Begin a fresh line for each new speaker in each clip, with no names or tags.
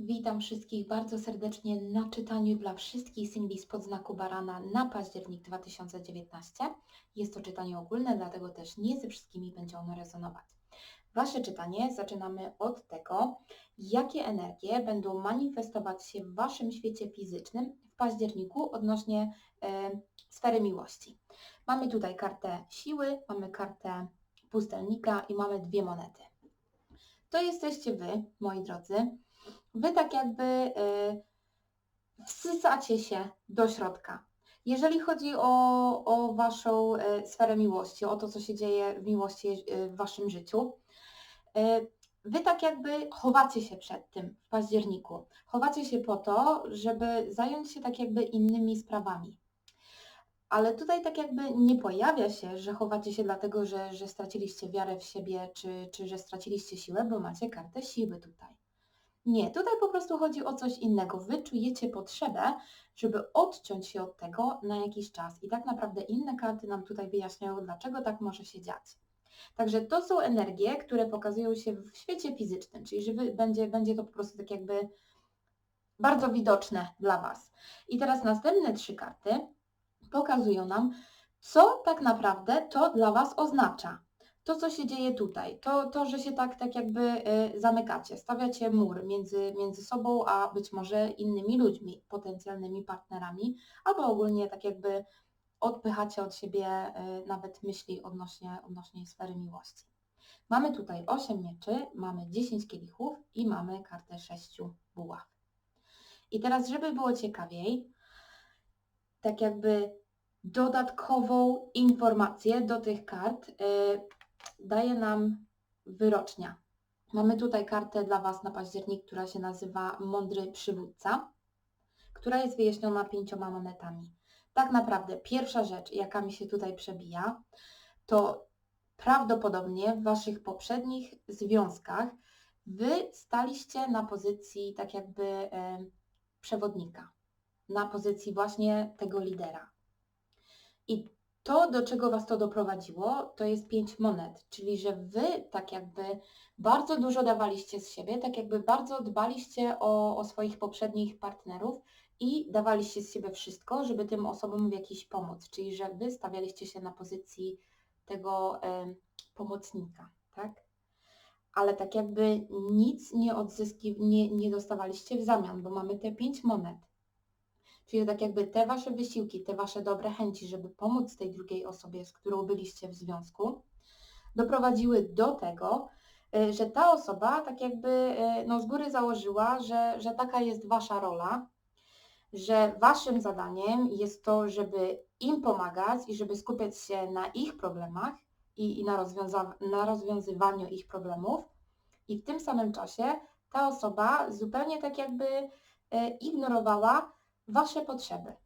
Witam wszystkich bardzo serdecznie na czytaniu dla wszystkich singli spod znaku barana na październik 2019. Jest to czytanie ogólne, dlatego też nie ze wszystkimi będzie ono rezonować. Wasze czytanie zaczynamy od tego, jakie energie będą manifestować się w Waszym świecie fizycznym w październiku odnośnie e, sfery miłości. Mamy tutaj kartę siły, mamy kartę pustelnika i mamy dwie monety. To jesteście Wy, moi drodzy. Wy tak jakby y, wsysacie się do środka. Jeżeli chodzi o, o Waszą y, sferę miłości, o to, co się dzieje w miłości y, w Waszym życiu, Wy tak jakby chowacie się przed tym w październiku. Chowacie się po to, żeby zająć się tak jakby innymi sprawami. Ale tutaj tak jakby nie pojawia się, że chowacie się dlatego, że, że straciliście wiarę w siebie, czy, czy że straciliście siłę, bo macie kartę siły tutaj. Nie, tutaj po prostu chodzi o coś innego. Wy czujecie potrzebę, żeby odciąć się od tego na jakiś czas. I tak naprawdę inne karty nam tutaj wyjaśniają, dlaczego tak może się dziać. Także to są energie, które pokazują się w świecie fizycznym, czyli że będzie, będzie to po prostu tak jakby bardzo widoczne dla Was. I teraz następne trzy karty pokazują nam, co tak naprawdę to dla Was oznacza to, co się dzieje tutaj, to, to że się tak, tak jakby y, zamykacie, stawiacie mur między, między sobą, a być może innymi ludźmi, potencjalnymi partnerami, albo ogólnie tak jakby odpychacie od siebie y, nawet myśli odnośnie, odnośnie sfery miłości. Mamy tutaj 8 mieczy, mamy 10 kielichów i mamy kartę 6 buław. I teraz, żeby było ciekawiej, tak jakby dodatkową informację do tych kart y, daje nam wyrocznia. Mamy tutaj kartę dla Was na październik, która się nazywa Mądry Przywódca, która jest wyjaśniona pięcioma monetami. Tak naprawdę pierwsza rzecz, jaka mi się tutaj przebija, to prawdopodobnie w Waszych poprzednich związkach Wy staliście na pozycji tak jakby e, przewodnika, na pozycji właśnie tego lidera. I to, do czego Was to doprowadziło, to jest pięć monet, czyli że Wy tak jakby bardzo dużo dawaliście z siebie, tak jakby bardzo dbaliście o, o swoich poprzednich partnerów i dawaliście z siebie wszystko, żeby tym osobom w jakiś pomóc, czyli że Wy stawialiście się na pozycji tego y, pomocnika, tak? Ale tak jakby nic nie odzyski, nie, nie dostawaliście w zamian, bo mamy te pięć monet. Czyli tak jakby te Wasze wysiłki, te Wasze dobre chęci, żeby pomóc tej drugiej osobie, z którą byliście w związku, doprowadziły do tego, y, że ta osoba tak jakby y, no, z góry założyła, że, że taka jest Wasza rola, że Waszym zadaniem jest to, żeby im pomagać i żeby skupiać się na ich problemach i, i na, rozwiąza- na rozwiązywaniu ich problemów. I w tym samym czasie ta osoba zupełnie tak jakby y, ignorowała Wasze potrzeby.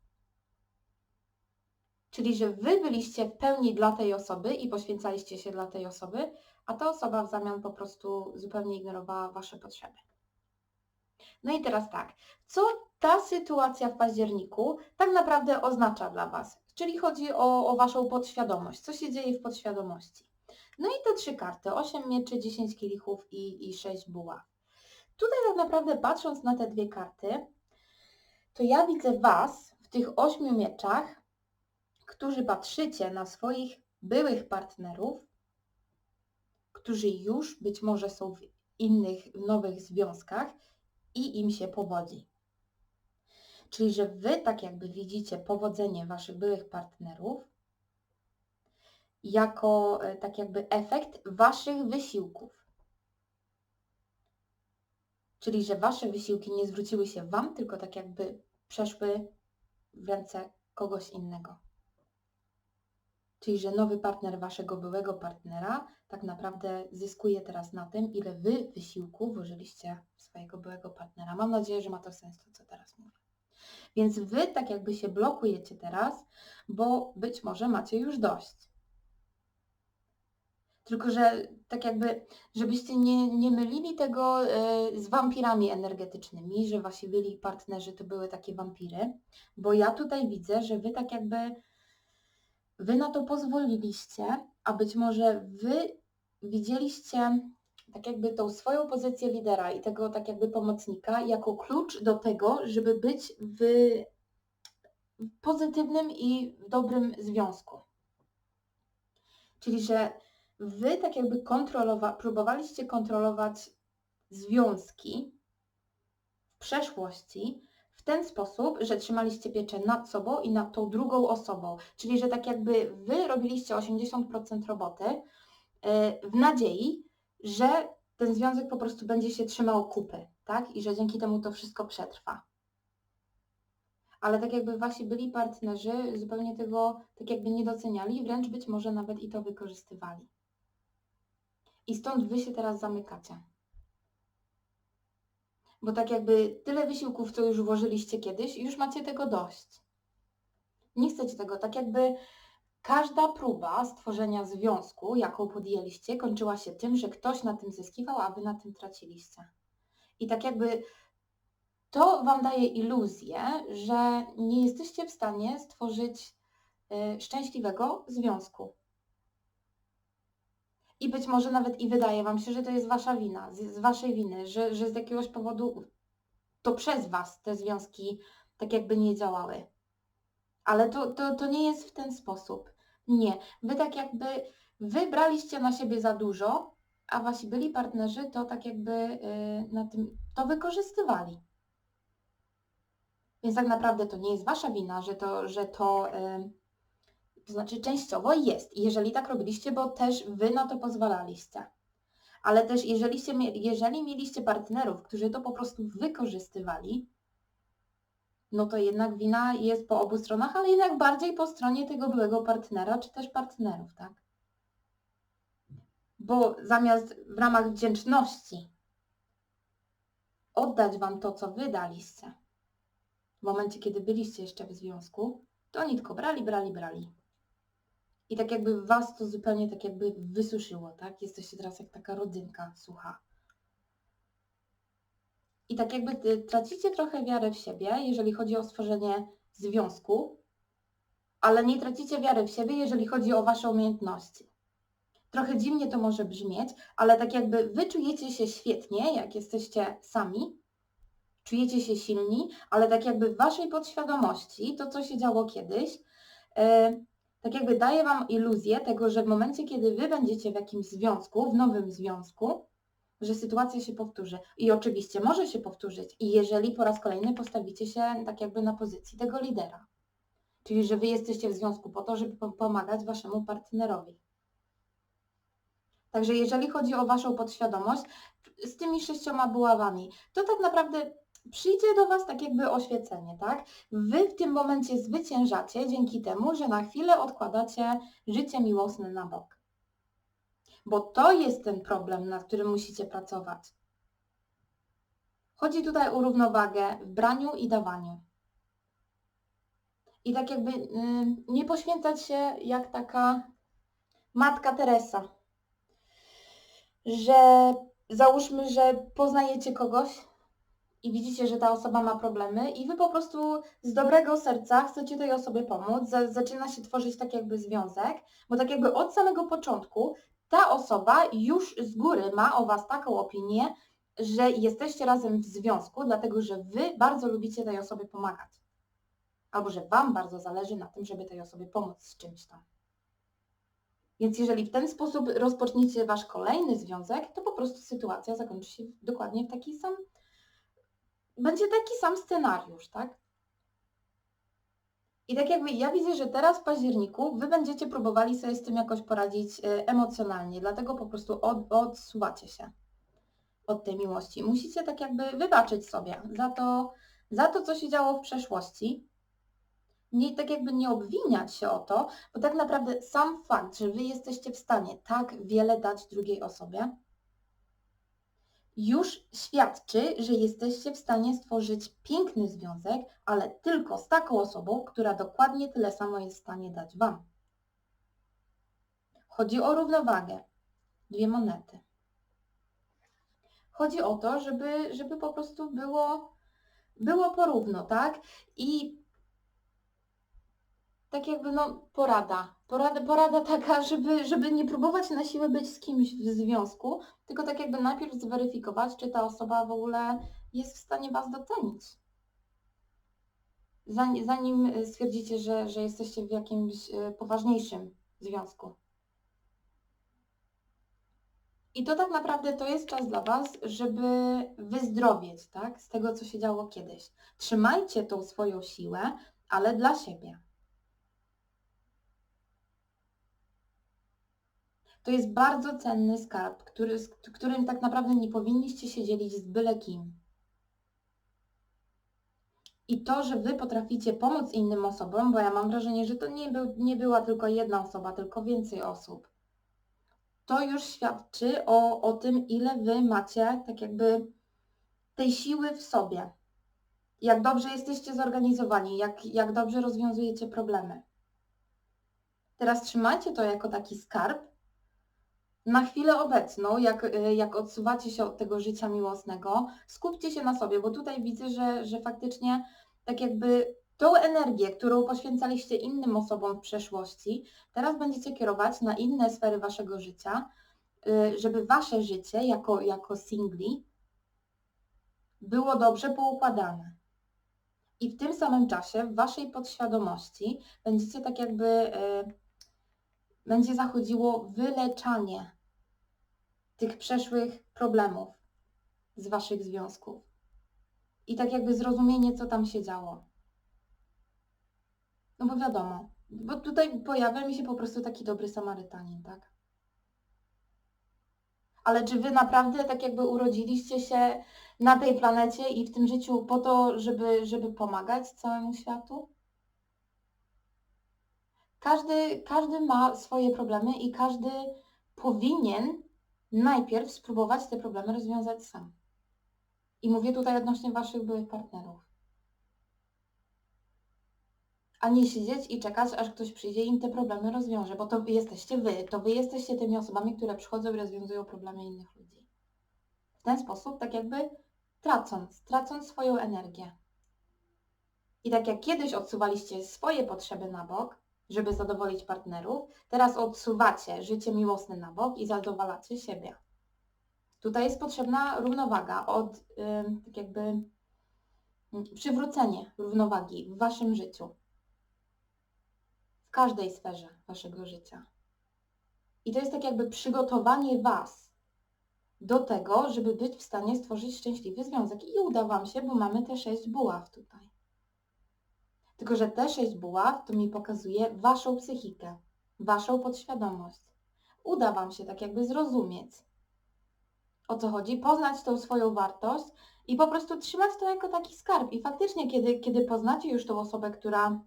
Czyli, że Wy byliście w pełni dla tej osoby i poświęcaliście się dla tej osoby, a ta osoba w zamian po prostu zupełnie ignorowała Wasze potrzeby. No i teraz tak, co ta sytuacja w październiku tak naprawdę oznacza dla Was? Czyli chodzi o, o Waszą podświadomość, co się dzieje w podświadomości. No i te trzy karty, 8 mieczy, 10 kielichów i, i 6 buław. Tutaj tak naprawdę patrząc na te dwie karty, to ja widzę Was w tych ośmiu mieczach, którzy patrzycie na swoich byłych partnerów, którzy już być może są w innych, nowych związkach i im się powodzi. Czyli, że Wy tak jakby widzicie powodzenie Waszych byłych partnerów jako e, tak jakby efekt Waszych wysiłków. Czyli, że Wasze wysiłki nie zwróciły się Wam, tylko tak jakby przeszły w ręce kogoś innego. Czyli, że nowy partner Waszego byłego partnera tak naprawdę zyskuje teraz na tym, ile Wy wysiłku włożyliście w swojego byłego partnera. Mam nadzieję, że ma to sens to, co teraz mówię. Więc Wy tak jakby się blokujecie teraz, bo być może macie już dość. Tylko, że tak jakby, żebyście nie, nie mylili tego e, z wampirami energetycznymi, że wasi byli partnerzy to były takie wampiry, bo ja tutaj widzę, że wy tak jakby, wy na to pozwoliliście, a być może wy widzieliście tak jakby tą swoją pozycję lidera i tego tak jakby pomocnika jako klucz do tego, żeby być w, pozytywnym i dobrym związku. Czyli, że wy tak jakby kontrolowa- próbowaliście kontrolować związki w przeszłości w ten sposób, że trzymaliście pieczę nad sobą i nad tą drugą osobą. Czyli, że tak jakby wy robiliście 80% roboty yy, w nadziei, że ten związek po prostu będzie się trzymał kupy, tak? I że dzięki temu to wszystko przetrwa. Ale tak jakby wasi byli partnerzy zupełnie tego tak jakby nie doceniali, wręcz być może nawet i to wykorzystywali. I stąd wy się teraz zamykacie. Bo tak jakby tyle wysiłków, co już włożyliście kiedyś, już macie tego dość. Nie chcecie tego. Tak jakby każda próba stworzenia związku, jaką podjęliście, kończyła się tym, że ktoś na tym zyskiwał, a wy na tym traciliście. I tak jakby to wam daje iluzję, że nie jesteście w stanie stworzyć y, szczęśliwego związku. I być może nawet i wydaje wam się, że to jest wasza wina, z, z waszej winy, że, że z jakiegoś powodu to przez was te związki tak jakby nie działały. Ale to, to, to nie jest w ten sposób. Nie. Wy tak jakby wybraliście na siebie za dużo, a wasi byli partnerzy to tak jakby y, na tym to wykorzystywali. Więc tak naprawdę to nie jest wasza wina, że to, że to, y, to znaczy częściowo jest. Jeżeli tak robiliście, bo też wy na to pozwalaliście. Ale też jeżeli, się, jeżeli mieliście partnerów, którzy to po prostu wykorzystywali, no to jednak wina jest po obu stronach, ale jednak bardziej po stronie tego byłego partnera, czy też partnerów, tak? Bo zamiast w ramach wdzięczności oddać Wam to, co Wy daliście, w momencie, kiedy byliście jeszcze w związku, to oni tylko brali, brali, brali. I tak jakby Was to zupełnie tak jakby wysuszyło, tak? Jesteście teraz jak taka rodzynka sucha. I tak jakby ty tracicie trochę wiarę w siebie, jeżeli chodzi o stworzenie związku, ale nie tracicie wiary w siebie, jeżeli chodzi o Wasze umiejętności. Trochę dziwnie to może brzmieć, ale tak jakby Wy czujecie się świetnie, jak jesteście sami, czujecie się silni, ale tak jakby w Waszej podświadomości, to co się działo kiedyś, yy, tak jakby daje Wam iluzję tego, że w momencie, kiedy Wy będziecie w jakimś związku, w nowym związku, że sytuacja się powtórzy. I oczywiście może się powtórzyć. I jeżeli po raz kolejny postawicie się tak jakby na pozycji tego lidera. Czyli, że Wy jesteście w związku po to, żeby pomagać Waszemu partnerowi. Także jeżeli chodzi o Waszą podświadomość, z tymi sześcioma buławami, to tak naprawdę przyjdzie do Was tak jakby oświecenie, tak? Wy w tym momencie zwyciężacie dzięki temu, że na chwilę odkładacie życie miłosne na bok. Bo to jest ten problem, nad którym musicie pracować. Chodzi tutaj o równowagę w braniu i dawaniu. I tak jakby yy, nie poświęcać się jak taka matka Teresa, że załóżmy, że poznajecie kogoś i widzicie, że ta osoba ma problemy i wy po prostu z dobrego serca chcecie tej osobie pomóc, zaczyna się tworzyć tak jakby związek, bo tak jakby od samego początku ta osoba już z góry ma o Was taką opinię, że jesteście razem w związku, dlatego że Wy bardzo lubicie tej osobie pomagać. Albo że Wam bardzo zależy na tym, żeby tej osobie pomóc z czymś tam. Więc jeżeli w ten sposób rozpoczniecie Wasz kolejny związek, to po prostu sytuacja zakończy się dokładnie w taki sam, będzie taki sam scenariusz, tak? I tak jakby ja widzę, że teraz w październiku Wy będziecie próbowali sobie z tym jakoś poradzić e, emocjonalnie, dlatego po prostu od, odsuwacie się od tej miłości. Musicie tak jakby wybaczyć sobie za to, za to, co się działo w przeszłości. Nie, tak jakby nie obwiniać się o to, bo tak naprawdę sam fakt, że Wy jesteście w stanie tak wiele dać drugiej osobie, już świadczy, że jesteście w stanie stworzyć piękny związek, ale tylko z taką osobą, która dokładnie tyle samo jest w stanie dać Wam. Chodzi o równowagę. Dwie monety. Chodzi o to, żeby, żeby po prostu było, było porówno, tak? I tak jakby no porada, Porada, porada taka, żeby, żeby nie próbować na siłę być z kimś w związku, tylko tak jakby najpierw zweryfikować, czy ta osoba w ogóle jest w stanie Was docenić. Zanim, zanim y, stwierdzicie, że, że jesteście w jakimś y, poważniejszym związku. I to tak naprawdę to jest czas dla Was, żeby wyzdrowieć, tak? Z tego, co się działo kiedyś. Trzymajcie tą swoją siłę, ale dla siebie. To jest bardzo cenny skarb, który, z którym tak naprawdę nie powinniście się dzielić z byle kim. I to, że Wy potraficie pomóc innym osobom, bo ja mam wrażenie, że to nie, był, nie była tylko jedna osoba, tylko więcej osób. To już świadczy o, o tym, ile Wy macie tak jakby tej siły w sobie. Jak dobrze jesteście zorganizowani, jak, jak dobrze rozwiązujecie problemy. Teraz trzymajcie to jako taki skarb na chwilę obecną, jak, y, jak odsuwacie się od tego życia miłosnego, skupcie się na sobie, bo tutaj widzę, że, że faktycznie tak jakby tą energię, którą poświęcaliście innym osobom w przeszłości, teraz będziecie kierować na inne sfery waszego życia, y, żeby wasze życie jako, jako singli było dobrze poukładane. I w tym samym czasie w waszej podświadomości będziecie tak jakby y, będzie zachodziło wyleczanie tych przeszłych problemów z waszych związków. I tak jakby zrozumienie, co tam się działo. No bo wiadomo, bo tutaj pojawia mi się po prostu taki dobry Samarytanin, tak? Ale czy wy naprawdę tak jakby urodziliście się na tej planecie i w tym życiu po to, żeby, żeby pomagać całemu światu? Każdy, każdy ma swoje problemy i każdy powinien najpierw spróbować te problemy rozwiązać sam. I mówię tutaj odnośnie Waszych byłych partnerów. A nie siedzieć i czekać, aż ktoś przyjdzie i im te problemy rozwiąże, bo to wy jesteście Wy, to Wy jesteście tymi osobami, które przychodzą i rozwiązują problemy innych ludzi. W ten sposób, tak jakby tracąc, tracąc swoją energię. I tak jak kiedyś odsuwaliście swoje potrzeby na bok, żeby zadowolić partnerów, teraz odsuwacie życie miłosne na bok i zadowalacie siebie. Tutaj jest potrzebna równowaga, od tak jakby mm, przywrócenie równowagi w Waszym życiu. W każdej sferze Waszego życia. I to jest tak jakby przygotowanie Was do tego, żeby być w stanie stworzyć szczęśliwy związek. I uda Wam się, bo mamy te sześć buław tutaj. Tylko, że te sześć buław to mi pokazuje Waszą psychikę, Waszą podświadomość. Uda Wam się tak jakby zrozumieć, o co chodzi, poznać tą swoją wartość i po prostu trzymać to jako taki skarb. I faktycznie, kiedy, kiedy poznacie już tą osobę, która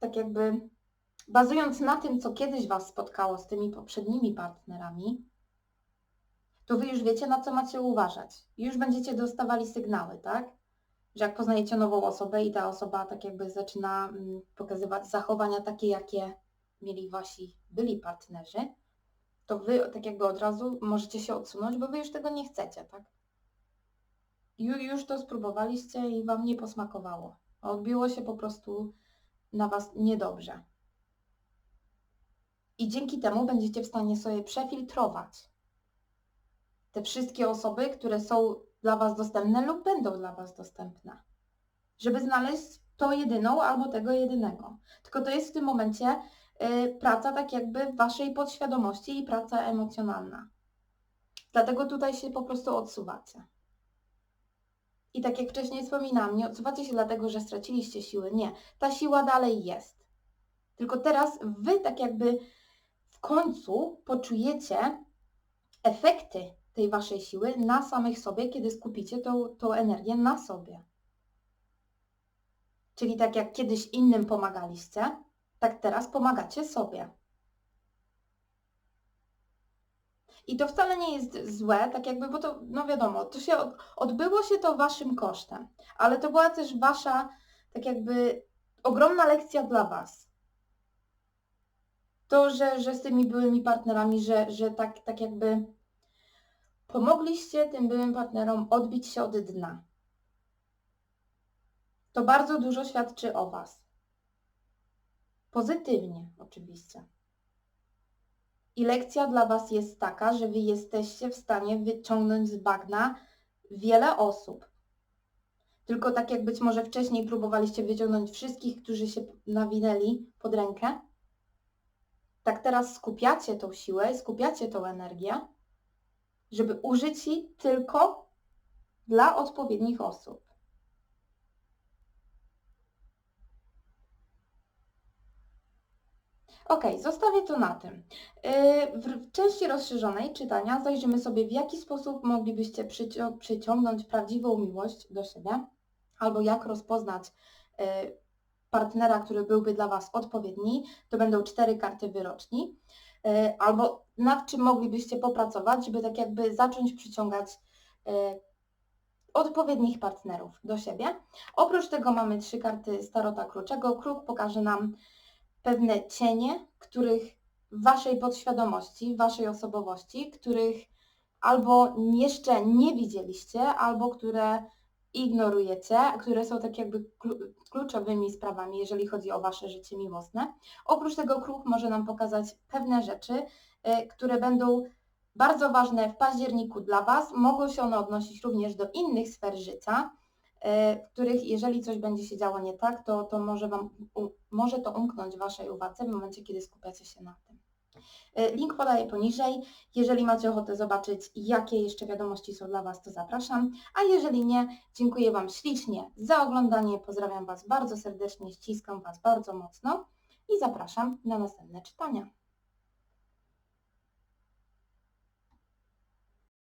tak jakby bazując na tym, co kiedyś Was spotkało z tymi poprzednimi partnerami, to Wy już wiecie, na co macie uważać. Już będziecie dostawali sygnały, tak? Że jak poznajecie nową osobę i ta osoba tak jakby zaczyna mm, pokazywać zachowania takie, jakie mieli Wasi byli partnerzy, to wy tak jakby od razu możecie się odsunąć, bo wy już tego nie chcecie, tak? Już to spróbowaliście i wam nie posmakowało. Odbiło się po prostu na was niedobrze. I dzięki temu będziecie w stanie sobie przefiltrować te wszystkie osoby, które są dla Was dostępne lub będą dla Was dostępne. Żeby znaleźć to jedyną albo tego jedynego. Tylko to jest w tym momencie Y, praca tak jakby waszej podświadomości i praca emocjonalna. Dlatego tutaj się po prostu odsuwacie. I tak jak wcześniej wspominałam, nie odsuwacie się dlatego, że straciliście siły. Nie, ta siła dalej jest. Tylko teraz wy tak jakby w końcu poczujecie efekty tej waszej siły na samych sobie, kiedy skupicie tą, tą energię na sobie. Czyli tak jak kiedyś innym pomagaliście, tak teraz pomagacie sobie. I to wcale nie jest złe, tak jakby, bo to, no wiadomo, to się odbyło się to waszym kosztem, ale to była też wasza, tak jakby, ogromna lekcja dla was. To, że, że z tymi byłymi partnerami, że, że tak, tak jakby pomogliście tym byłym partnerom odbić się od dna. To bardzo dużo świadczy o was. Pozytywnie, oczywiście. I lekcja dla Was jest taka, że Wy jesteście w stanie wyciągnąć z bagna wiele osób. Tylko tak jak być może wcześniej próbowaliście wyciągnąć wszystkich, którzy się nawinęli pod rękę, tak teraz skupiacie tą siłę, skupiacie tą energię, żeby użyć jej tylko dla odpowiednich osób. Ok, zostawię to na tym. Yy, W części rozszerzonej czytania zajrzymy sobie, w jaki sposób moglibyście przycią- przyciągnąć prawdziwą miłość do siebie, albo jak rozpoznać yy, partnera, który byłby dla Was odpowiedni. To będą cztery karty wyroczni. Yy, Albo nad czym moglibyście popracować, żeby tak jakby zacząć przyciągać yy, odpowiednich partnerów do siebie. Oprócz tego mamy trzy karty Starota Kruczego. Kruk pokaże nam pewne cienie, których w Waszej podświadomości, w Waszej osobowości, których albo jeszcze nie widzieliście, albo które ignorujecie, które są tak jakby klu- kluczowymi sprawami, jeżeli chodzi o Wasze życie miłosne. Oprócz tego kruk może nam pokazać pewne rzeczy, e, które będą bardzo ważne w październiku dla Was. Mogą się one odnosić również do innych sfer życia, e, w których jeżeli coś będzie się działo nie tak, to, to może, wam, może to umknąć Waszej uwadze w momencie, kiedy skupiacie się na tym. E, Link podaję poniżej. Jeżeli macie ochotę zobaczyć, jakie jeszcze wiadomości są dla Was, to zapraszam. A jeżeli nie, dziękuję Wam ślicznie za oglądanie. Pozdrawiam Was bardzo serdecznie, ściskam Was bardzo mocno i zapraszam na następne czytania.